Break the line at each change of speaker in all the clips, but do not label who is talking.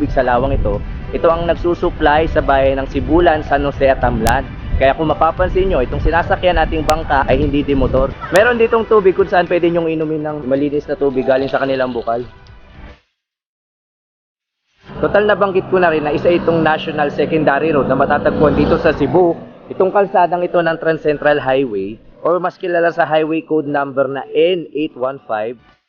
tubig sa lawang ito, ito ang nagsusupply sa bayan ng Sibulan, San Jose at Tamlan. Kaya kung mapapansin nyo, itong sinasakyan nating bangka ay hindi dimotor. Meron ditong tubig kung saan pwede nyong inumin ng malinis na tubig galing sa kanilang bukal. Total na banggit ko na rin na isa itong National Secondary Road na matatagpuan dito sa Cebu. Itong kalsadang ito ng Trans Central Highway or mas kilala sa highway code number na N815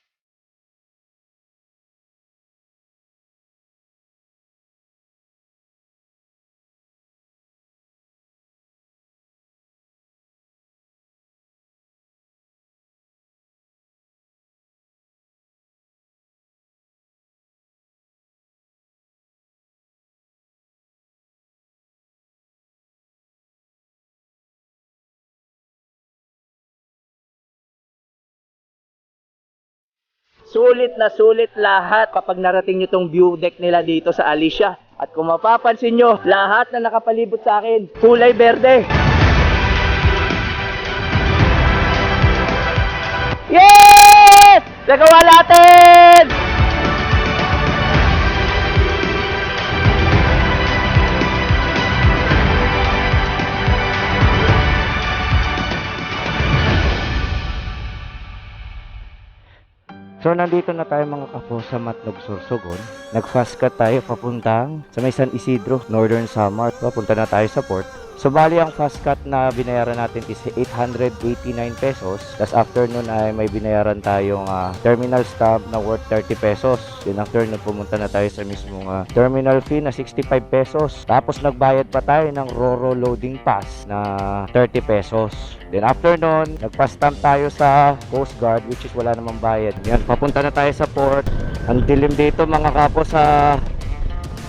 Sulit na sulit lahat kapag narating nyo tong view deck nila dito sa Alicia. At kung mapapansin nyo, lahat na nakapalibot sa akin, kulay berde. Yes! Nagawa natin! So nandito na tayo mga kapo sa Matnog Sorsogon. Nag-fast cut tayo papuntang sa may San Isidro, Northern Samar. Papunta na tayo sa port. So bali ang fast cut na binayaran natin is 889 pesos. Tapos after nun ay may binayaran tayong ah, terminal stub na worth 30 pesos. Then after nun pumunta na tayo sa mismong ah, terminal fee na 65 pesos. Tapos nagbayad pa tayo ng Roro loading pass na 30 pesos. Then after nun, nagpa-stamp tayo sa Coast Guard which is wala namang bayad. Yan, papunta na tayo sa port. Ang dilim dito mga kapo sa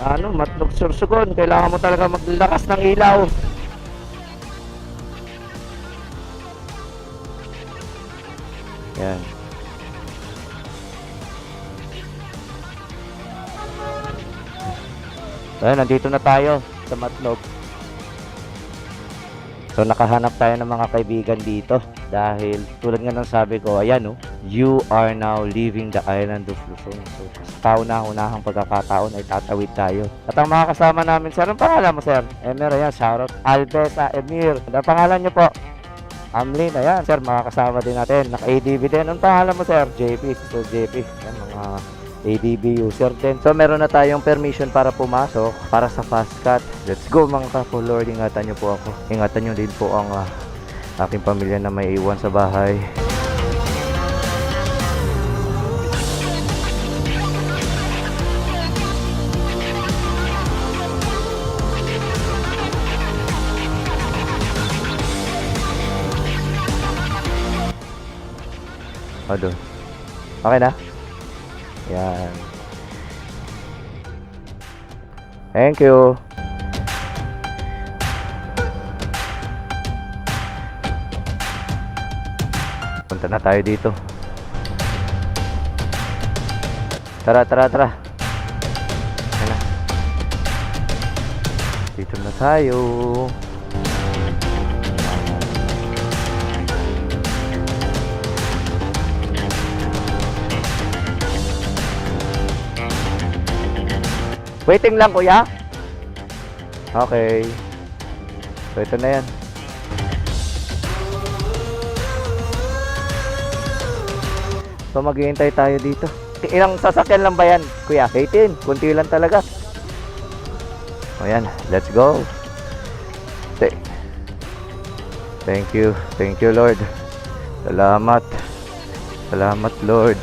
ano, Matnog Sursugon. Kailangan mo talaga maglakas ng ilaw. Yan. So, ayan, nandito na tayo sa Matnog. So nakahanap tayo ng mga kaibigan dito dahil tulad nga ng sabi ko, ayan oh, you are now leaving the island of Luzon. So sa kauna-unahang pagkakataon ay tatawid tayo. At ang mga kasama namin, sir, ang pangalan mo sir? Emir, ayan, shoutout. Albesa Emir. Ang pangalan niyo po? Amlin, ayan, sir, mga kasama din natin. Naka-ADB din. Ang pangalan mo sir? JP, so JP. Ayan, mga ADB user din. So meron na tayong permission para pumasok para sa fast cut. Let's go mga kapo. Lord, ingatan niyo po ako. Ingatan niyo din po ang ah, aking pamilya na may iwan sa bahay. O, doon. Okay na? Yan. Thank you. Punta na tayo dito. Tara, tara, tara. Dito na tayo. Waiting lang, kuya. Okay. So, ito na yan. So, maghihintay tayo dito. Ilang sasakyan lang ba yan, kuya? 18. Kunti lang talaga. O yan, let's go. Th- Thank you. Thank you, Lord. Salamat. Salamat, Lord.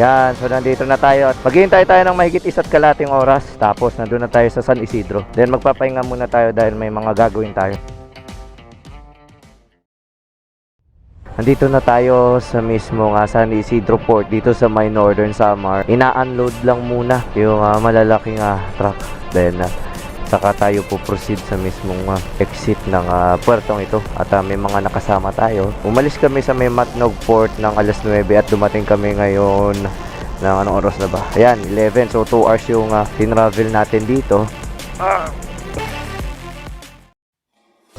Yan, so nandito na tayo maghihintay tayo ng mahigit isa't kalating oras tapos nandun na tayo sa San Isidro. Then magpapahinga muna tayo dahil may mga gagawin tayo. Nandito na tayo sa mismo nga San Isidro Port dito sa may Northern Samar. Ina-unload lang muna yung ah, malalaking ah, truck. Then ah, saka tayo po proceed sa mismong ah, exit ng ah, puertong ito at ah, may mga nakasama tayo. Umalis kami sa may Matnog Port ng alas 9 at dumating kami ngayon ng anong oras na ba? Ayan, 11. So 2 hours yung uh, tinravel natin dito.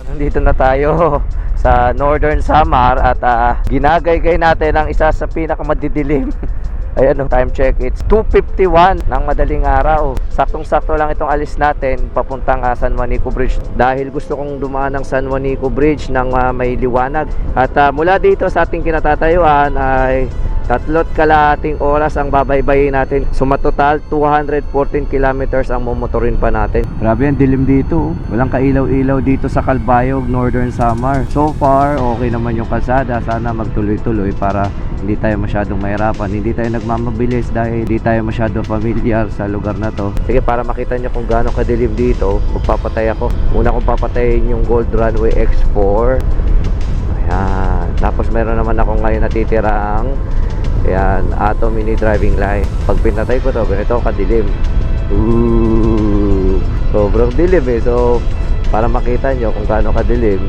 Nandito na tayo sa Northern Samar at ah, ginagaygay natin ang isa sa pinakamadidilim. Ayan o, time check. It's 2.51 ng madaling araw. Saktong-sakto lang itong alis natin papuntang ah, San Juanico Bridge. Dahil gusto kong dumaan ng San Juanico Bridge ng ah, may liwanag. At ah, mula dito sa ating kinatatayuan ay tatlot kalahating oras ang babaybayin natin. Sumatotal 214 kilometers ang mumotorin pa natin. Grabe ang dilim dito. oh. Walang kailaw-ilaw dito sa Calbayog, Northern Samar. So far, okay naman yung kalsada. Sana magtuloy-tuloy para hindi tayo masyadong mahirapan. Hindi tayo nagmamabilis dahil hindi tayo masyado familiar sa lugar na to. Sige, para makita nyo kung gaano kadilim dito, magpapatay ako. Una kong papatayin yung Gold Runway X4. Ayan. Tapos meron naman ako ngayon natitiraang Ayan, Ato Mini Driving Light. Pag pinatay ko to, ganito kadilim. Ooh, sobrang dilim eh. So, para makita nyo kung gaano kadilim,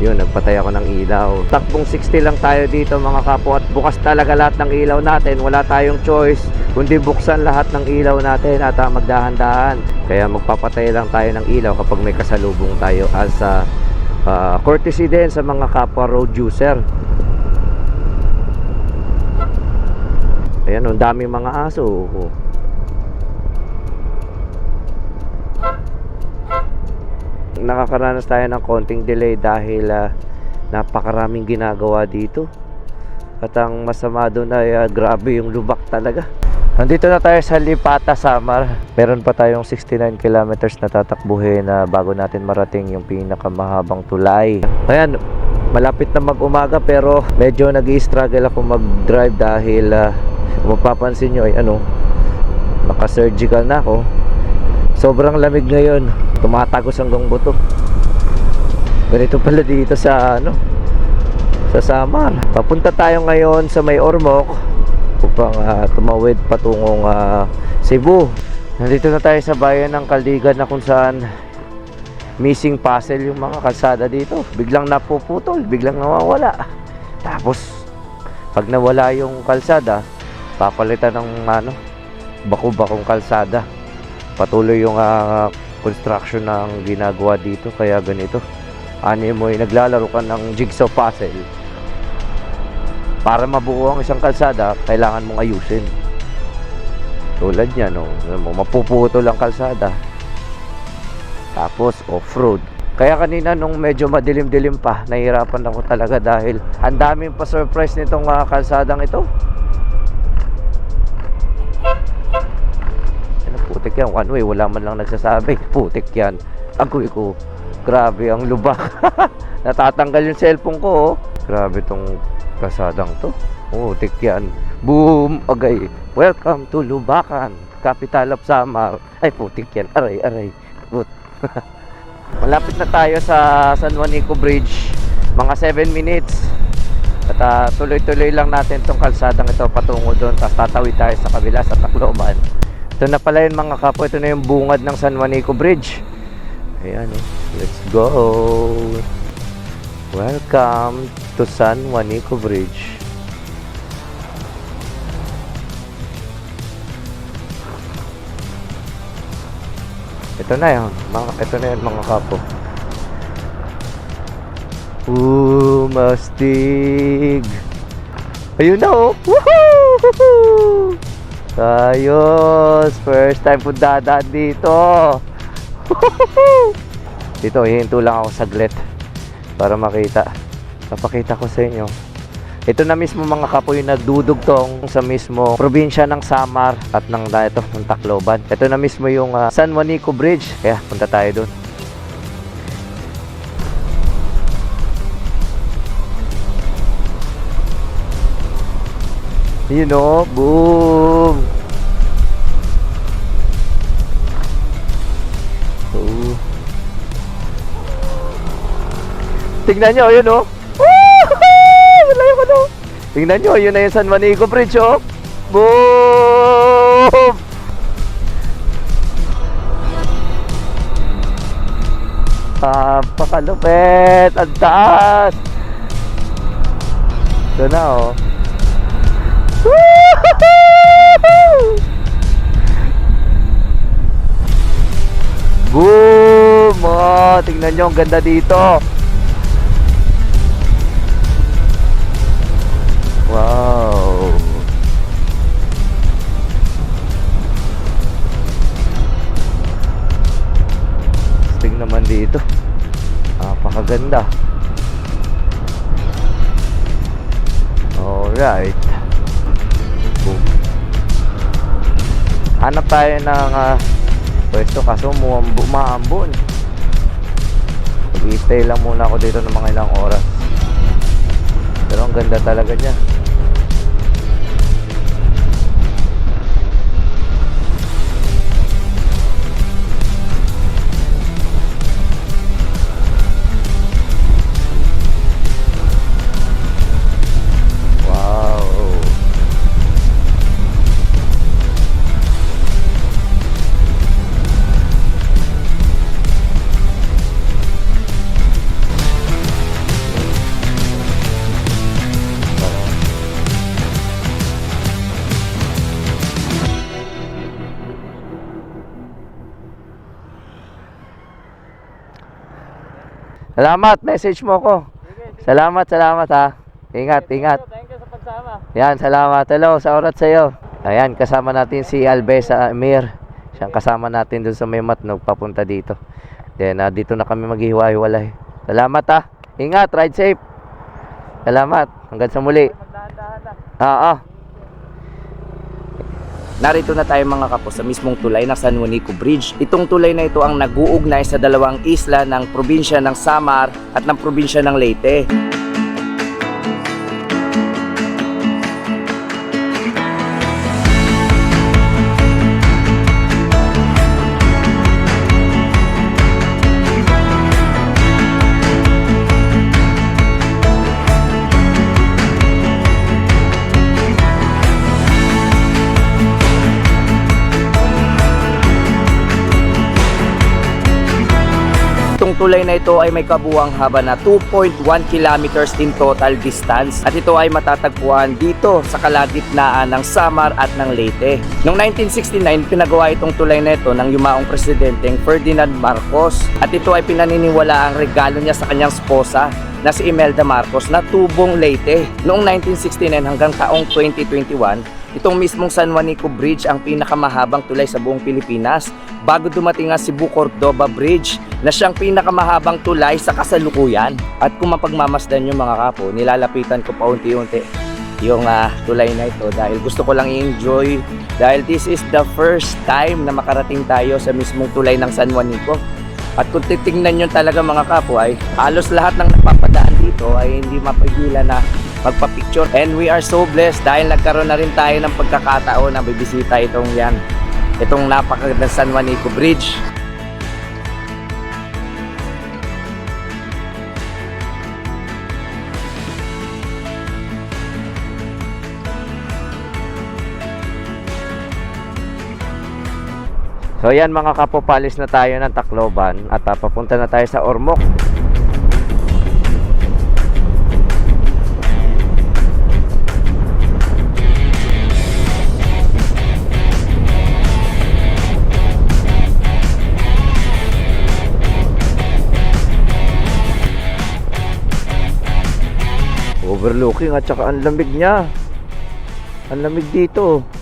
yun, nagpatay ako ng ilaw. Takbong 60 lang tayo dito mga kapo at bukas talaga lahat ng ilaw natin. Wala tayong choice kundi buksan lahat ng ilaw natin at ah, magdahan-dahan. Kaya magpapatay lang tayo ng ilaw kapag may kasalubong tayo as a ah, courtesy din sa mga kapwa road user. Ayan, ang daming mga aso. Nakakaranas tayo ng konting delay dahil ah, napakaraming ginagawa dito. At ang masama doon ay ah, grabe yung lubak talaga. Nandito na tayo sa Lipata, Samar. Meron pa tayong 69 kilometers na tatakbuhin na bago natin marating yung pinakamahabang tulay. Ayan, malapit na mag-umaga pero medyo nag struggle ako mag-drive dahil ah, kung mapapansin nyo ay ano, naka-surgical na ako. Sobrang lamig ngayon. Tumatagos hanggang buto. Ganito pala dito sa ano, sa Samar. Papunta tayo ngayon sa may Ormoc upang ah, tumawid patungong ah, Cebu. Nandito na tayo sa bayan ng Kaldigan na kung saan missing puzzle yung mga kalsada dito. Biglang napuputol, biglang nawawala. Tapos pag nawala yung kalsada, papalitan ng ano, baku-bakong kalsada. Patuloy yung ah, construction ng ginagawa dito kaya ganito. Ano mo naglalaro ka ng jigsaw puzzle. Para mabuo ang isang kalsada, kailangan mong ayusin. Tulad niya, no? Mo, mapuputol ang kalsada. Tapos, off-road. Kaya kanina nung medyo madilim-dilim pa, nahihirapan ako talaga dahil ang daming pa surprise nitong ah, kalsadang ito. Ano, putik yan. Ano eh, wala man lang nagsasabi. Putik yan. Agoy ko. Grabe ang lubak. Natatanggal yung cellphone ko. Oh. Grabe tong kasadang to. Putik yan. Boom! Agay. Welcome to Lubakan. Capital of Samar. Ay, putik yan. Aray, aray. Put. Malapit na tayo sa San Juanico Bridge. Mga 7 minutes. At ah, tuloy-tuloy lang natin tong kalsadang ito patungo doon. Tapos tatawid tayo sa kabila sa Tacloban. Ito na pala yun mga kapo. Ito na yung bungad ng San Juanico Bridge. Ayan oh. Let's go. Welcome to San Juanico Bridge. Ito na yun. Mga, ito na yun mga kapo. Umastig. Ayun na oh. Woohoo! Ayos. First time po dadaan dito. dito, hihinto lang ako saglit para makita. Papakita ko sa inyo. Ito na mismo mga kapoy nagdudugtong sa mismo probinsya ng Samar at ng ito, ng Tacloban. Ito na mismo yung ah, San Juanico Bridge. Kaya punta tayo doon. You know, boom. Oo. Tingnan nyo, yun oh. Woohoo! Wala yung ano. Tingnan nyo, yun na yung San Juanico Bridge oh. Boom! Papakalupit! Ang taas! Ito na oh. Tingnan nyo, ang ganda dito. Wow. Sting naman dito. Napakaganda. Alright. Boom. Hanap tayo ng ah, pwesto kaso muambo, maambon. Mag-stay lang muna ako dito ng mga ilang oras. Pero ang ganda talaga niya. Salamat, message mo ko. Salamat, salamat ha. Ingat, ingat.
Thank you sa pagsama.
Yan, salamat. Hello, sa oras sa'yo. Ayan, kasama natin si Albesa Amir. Siyang kasama natin dun sa may matnog papunta dito. Then, ah, dito na kami maghiwa-hiwalay. Salamat ha. Ingat, ride safe. Salamat. Hanggang sa muli.
Magdahan-dahan na.
Oo.
Narito na tayo mga kapo sa mismong tulay ng San Juanico Bridge. Itong tulay na ito ang nag-uugnay sa dalawang isla ng probinsya ng Samar at ng probinsya ng Leyte. Tulay na ito ay may kabuwang haba na 2.1 kilometers in total distance at ito ay matatagpuan dito sa kalagitnaan ng Samar at ng Leyte. Noong 1969, pinagawa itong tulay na ito ng yumaong presidenteng Ferdinand Marcos at ito ay pinaniniwala ang regalo niya sa kanyang sposa na si Imelda Marcos na tubong Leyte. Noong 1969 hanggang taong 2021, Itong mismong San Juanico Bridge ang pinakamahabang tulay sa buong Pilipinas bago dumating ang Cebu Cordoba Bridge na siyang pinakamahabang tulay sa kasalukuyan. At kung mapagmamasdan nyo mga kapo, nilalapitan ko paunti-unti yung ah, tulay na ito dahil gusto ko lang i-enjoy dahil this is the first time na makarating tayo sa mismong tulay ng San Juanico. At kung titingnan nyo talaga mga kapo ay halos lahat ng napapadaan dito ay hindi mapigilan na magpa-picture. And we are so blessed dahil nagkaroon na rin tayo ng pagkakataon na bibisita itong yan. Itong napakagandang San Juanico Bridge.
So yan mga kapopalis na tayo ng Tacloban at ah, papunta na tayo sa Ormoc. Overlooking at saka ang lamig niya. Ang lamig dito.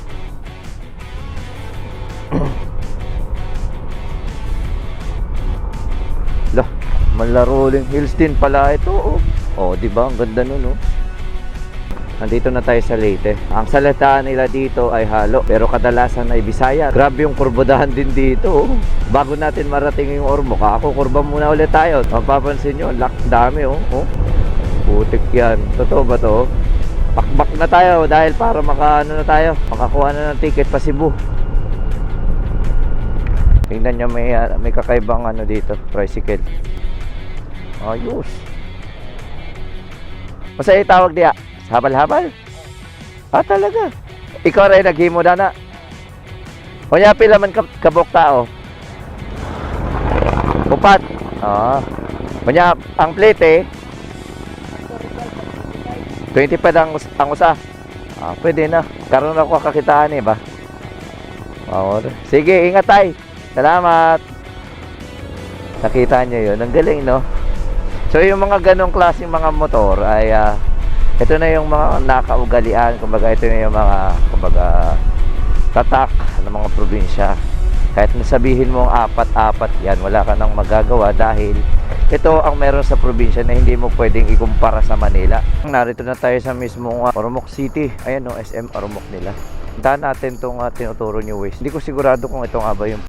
Malaroling Hills din pala ito. Oh, oh di ba? Ang ganda nun, oh. Nandito na tayo sa Leyte. Ang salita nila dito ay halo, pero kadalasan ay Bisaya. Grabe yung kurbodahan din dito. Oh. Bago natin marating yung Ormoc, ako kurba muna ulit tayo. Mapapansin nyo, lak dami oh. oh. Putik yan. Totoo ba to? Pakbak na tayo dahil para makaano na tayo, makakuha na ng ticket pa Cebu. Tingnan nyo may, ah, may kakaibang ano dito, tricycle. Ayos. Masaya tawag diya? Habal-habal? Ah, talaga? Ikaw rin naghimo na na. Kunya pila man ka, kabok tao. Upat. Ah. Kunya ang plate eh. 25 ang, ang usa. Ah, pwede na. Karoon ako kakitaan eh ba? Oo. Sige, ingat tay. Salamat. Nakita nyo yun. Ang galing, no? So, yung mga ganong klaseng mga motor ay ah, ito na yung mga nakaugalian. Kumbaga, ito na yung mga, kumbaga, tatak ng mga probinsya. Kahit nasabihin mo apat-apat yan, wala ka nang magagawa dahil ito ang meron sa probinsya na hindi mo pwedeng ikumpara sa Manila. Narito na tayo sa mismong uh, Ormoc City. Ayan no, SM Ormoc nila. Puntahan natin itong uh, tinuturo niyo Waze. Hindi ko sigurado kung ito nga ba yung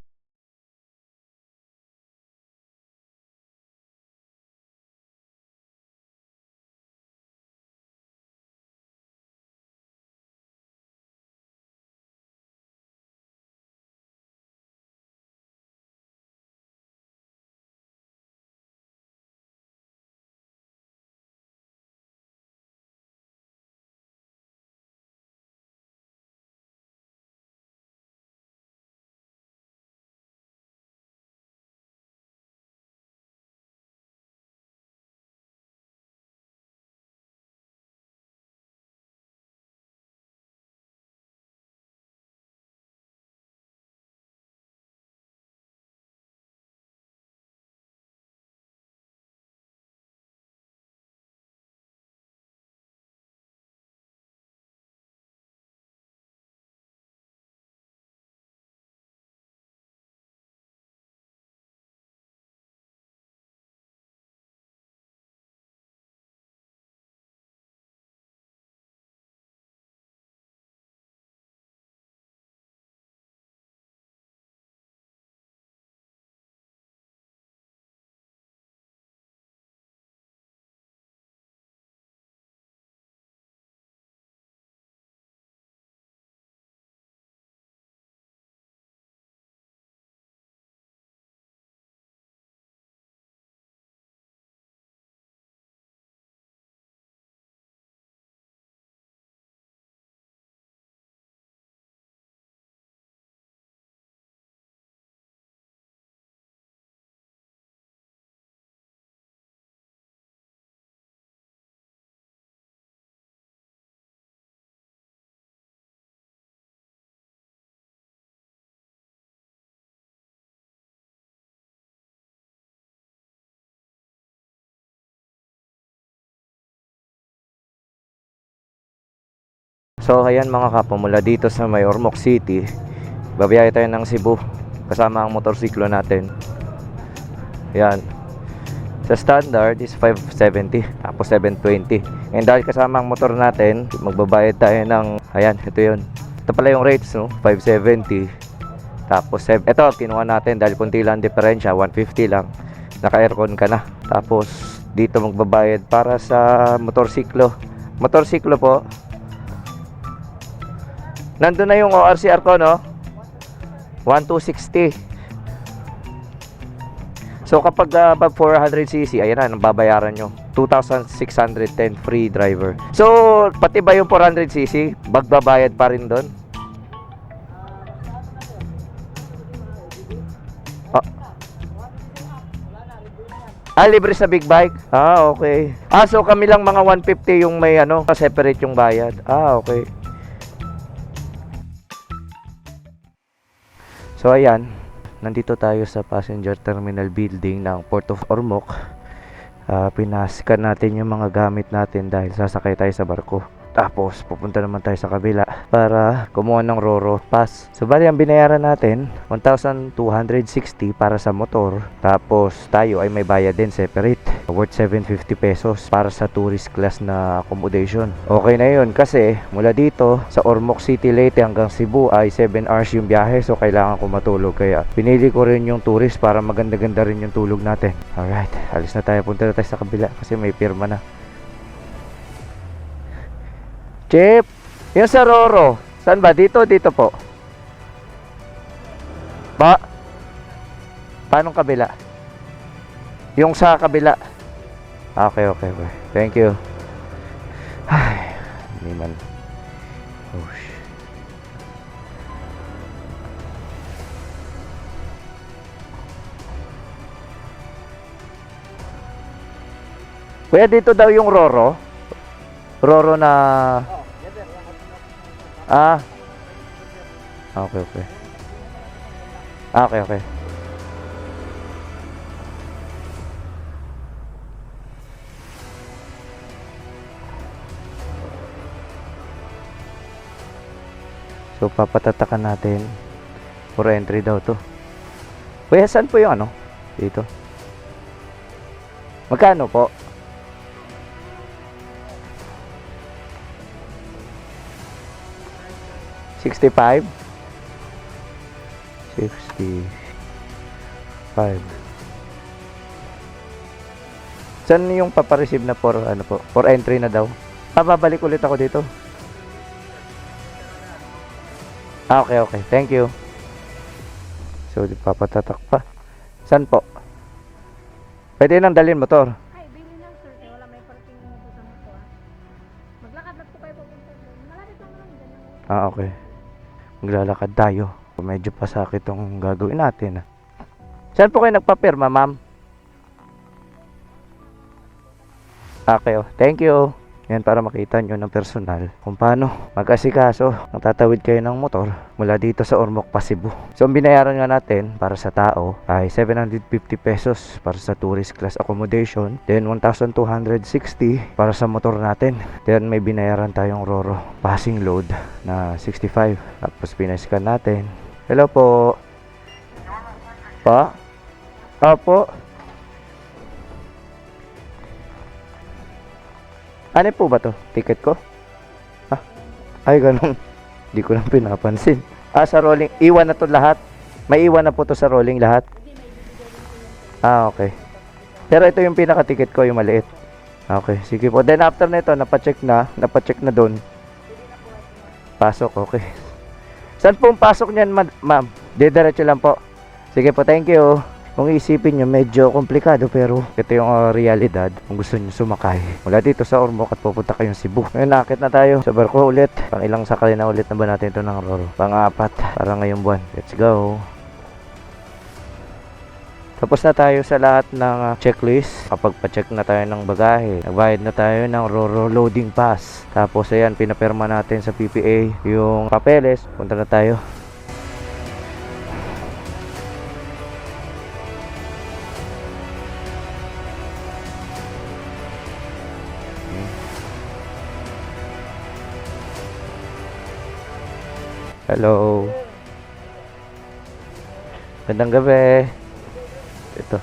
So ayan mga kapo mula dito sa may Ormoc City Babiyahe tayo ng Cebu Kasama ang motorsiklo natin. Ayan. Sa standard is 570 Tapos 720 And dahil kasama ang motor natin Magbabayad tayo ng Ayan ito yun. Ito pala yung rates no? 570 Tapos ito kinuha natin dahil kunti lang diferensya 150 lang. Naka aircon ka na. Tapos dito magbabayad para sa motorsiklo. Motorsiklo po Nandun na yung ORCR ko, no? 1260. So kapag uh, above 400cc, ayan na, babayaran nyo. 2,610 free driver. So, pati ba yung 400cc, magbabayad pa rin doon? Ah. Ah, libre sa big bike? Ah, okay. Ah, so kami lang mga 150 yung may ano, separate yung bayad. Ah, okay. So ayan, nandito tayo sa passenger terminal building ng Port of Ormoc. Ah, pinaskan natin yung mga gamit natin dahil sasakay tayo sa barko. Tapos pupunta naman tayo sa kabila para kumuha ng Roro Pass. So bali ang binayaran natin 1,260 para sa motor. Tapos tayo ay may bayad din separate worth 750 pesos para sa tourist class na accommodation. Okay na yun kasi mula dito sa Ormoc City Leyte hanggang Cebu ay 7 hours yung biyahe so kailangan ko matulog kaya pinili ko rin yung tourist para maganda-ganda rin yung tulog natin. Alright, alis na tayo. Punta na tayo sa kabila kasi may pirma na. Chip, yung sa Roro, saan ba? Dito, dito po. Ba? Paano kabila? Yung sa kabila. Okay, okay, okay. Thank you. Ay, hindi man. Oh, Kuya, dito daw yung Roro. Roro na... Ah. Okay, okay. Ah, okay, okay. So, papatatakan natin. For entry daw to. Kuya, saan po yung ano? Dito. Magkano po? Sixty-five? Sixty-five. Saan yung papareceive na for ano po? For entry na daw? Ah, babalik ulit ako dito. Ah, okay, okay. Thank you. So, di papatatak pa. Saan po? Pwede nang dalhin motor.
Ay, bili lang sir. Eh, wala may parking mo sa motor. Maglakad lang po kayo papunta doon. Malapit lang naman dyan.
Ah, okay. Maglalakad tayo. Medyo pasakit tong gagawin natin. ah. Saan po kayo nagpapirma, ma'am? Okay, oh. Thank you. Yan para makita nyo ng personal kung paano mag-asikaso nang tatawid kayo ng motor mula dito sa Ormoc pa. So ang binayaran nga natin para sa tao ay 750 pesos para sa tourist class accommodation. Then 1,260 para sa motor natin. Then may binayaran tayong Roro passing load na 65. Tapos pinascan natin. Hello po. Pa? Opo. Ano po ba to? Ticket ko? Ah, ay ganun. Hindi ko lang pinapansin. Ah, sa rolling. Iwan na to lahat. May iwan na po to sa rolling lahat. Ah, okay. Pero ito yung pinaka-ticket ko, yung maliit. Okay, sige po. Then after nito, napacheck na. Napacheck na doon. Pasok, okay. Saan po ang pasok niyan, ma- ma'am? Didiretso lang po. Sige po, thank you. Kung isipin nyo, medyo komplikado pero ito yung uh, realidad kung gusto nyo sumakay. Mula dito sa Ormoc at pupunta kayong Cebu. Ngayon, nakakit na tayo sa barko ulit. Pang ilang sakay na ulit na ba natin ito ng Roro? Pang-apat para ngayong buwan. Let's go. Tapos na tayo sa lahat ng uh, checklist. Kapag pa-check na tayo ng bagahe, nagbayad na tayo ng Roro Loading Pass. Tapos ayan, pinapirma natin sa PPA yung papeles. Punta na tayo. Hello. Magandang gabi. Ito.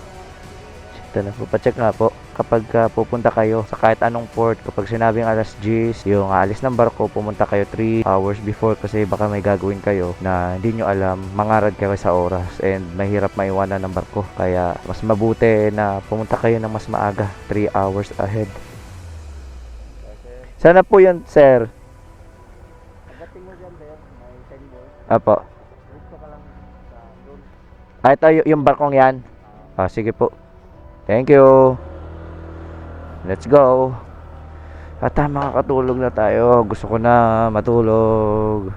Ito na po. Pacheck nga po. Kapag ah, pupunta kayo sa kahit anong port, kapag sinabing alas 10, yung alis ng barko, pumunta kayo 3 hours before kasi baka may gagawin kayo na hindi nyo alam, mangarad kayo sa oras and mahirap maiwanan ng barko. Kaya mas mabuti na pumunta kayo ng mas maaga, 3 hours ahead. Sana po yun, sir. Apo. Ah, ito yung barkong yan. Ah, sige po. Thank you. Let's go. At ah, makakatulog na tayo. Gusto ko na matulog.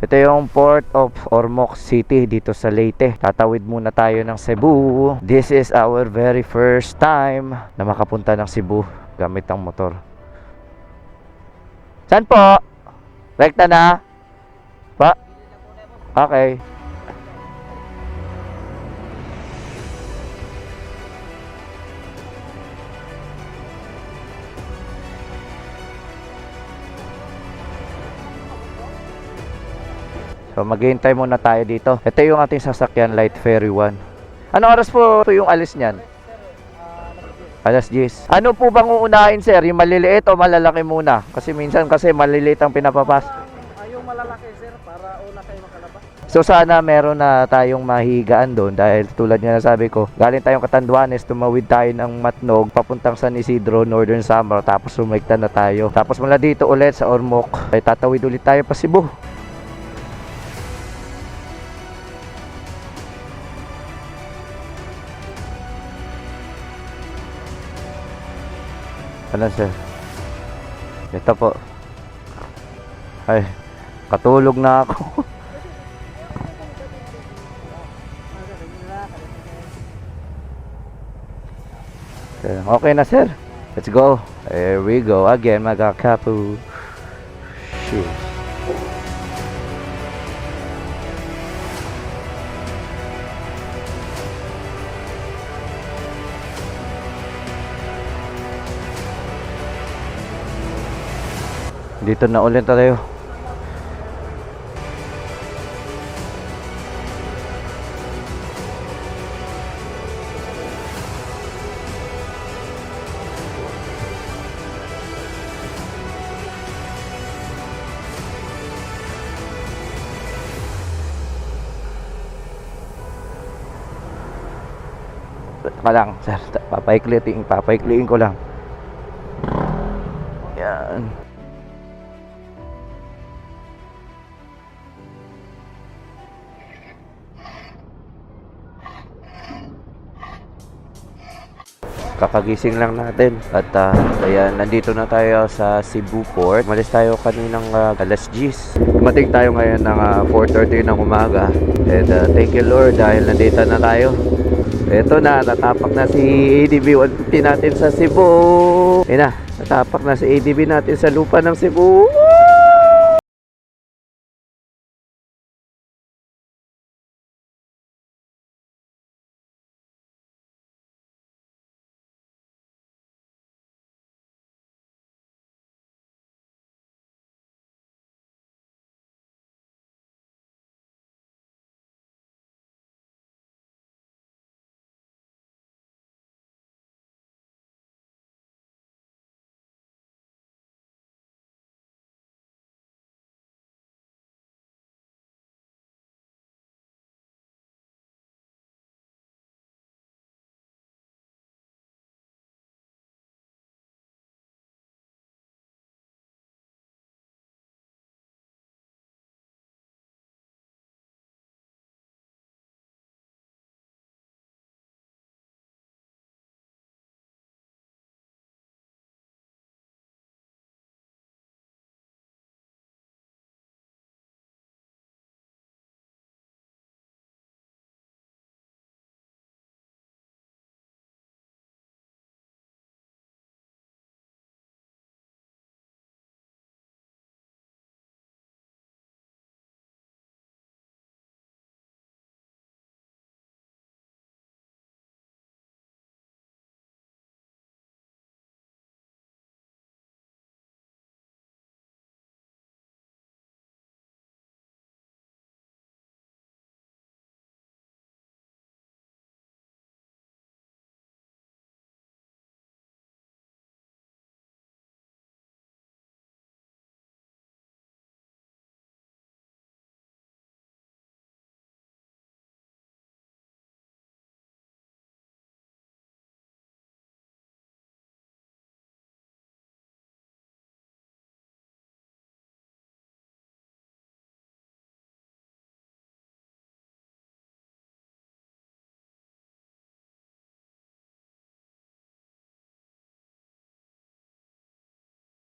Ito yung Port of Ormoc City dito sa Leyte. Tatawid muna tayo ng Cebu. This is our very first time na makapunta ng Cebu gamit ang motor. Saan po? Rekta na? Okay. So maghihintay muna tayo dito. Ito yung ating sasakyan Light Ferry 1. Ano oras po yung alis niyan? Alas 10. Ano po bang uunahin sir? Yung maliliit o malalaki muna? Kasi minsan kasi maliliit ang pinapapas.
Yung malalaki sir,
So sana meron na tayong mahigaan doon dahil tulad nga na sabi ko, galing tayong Katanduanes, tumawid tayo ng Matnog, papuntang San Isidro, Northern Samar, tapos sumikta na tayo. Tapos mula dito ulit sa Ormoc, ay tatawid ulit tayo pa Cebu. Ano sir? Ito po. Ay, katulog na ako. Okay na sir. Let's go. Here we go again mga kapu. Shoot. Dito na ulit tayo. Papaikliin, papaikliin ko lang. Yan. Kakagising lang natin at ah, ayan, nandito na tayo sa Cebu Port. Malis tayo kaninang ah, alas 10. Dumating tayo ngayon ng ah, 4.30 ng umaga. And ah, thank you Lord dahil nandito na tayo. Ito na, natapak na si ADB 150 natin sa Cebu. Ayun na, natapak na si ADB natin sa lupa ng Cebu.